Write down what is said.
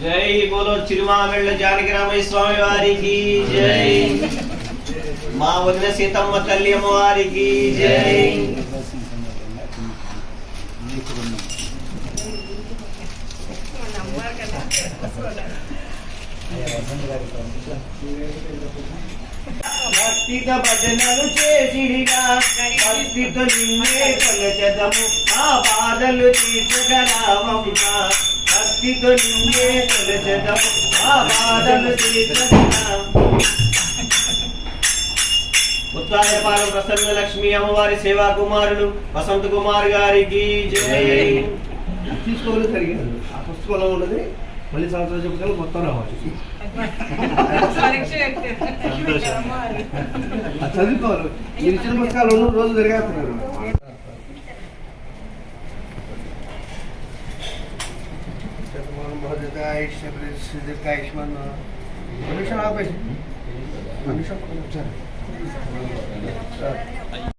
जय बोलो चिरुमामिल जानक रामय स्वामी वारी की जय। माँ वदन सीतम्म तल्ली अम्मवारी की जय। అమ్మవారికి జై భక్తిత భజనలు చేసిడిగా భక్తితో నిన్నే కొలచెదము ఆ బాధలు తీర్చగరామమ్మ భక్తితో నిన్నే కొలచెదము ఆ బాధలు తీర్చగరా ముత్తాయపాలెం ప్రసన్న లక్ష్మి అమ్మవారి సేవా కుమారుడు వసంత కుమార్ గారికి జై. తీసుకోవాలి జరిగింది ఆ పుస్తకంలో ఉన్నది. మళ్ళీ సంవత్సరం చెప్పుకొని మొత్తం చదువుకోవాలి. మీరు ఇచ్చిన పుస్తకాలు ఉన్న రోజు తిరిగేస్తున్నారు. భద్రత దీర్ఘాయుష్మాన్ 没事啊，哥，没事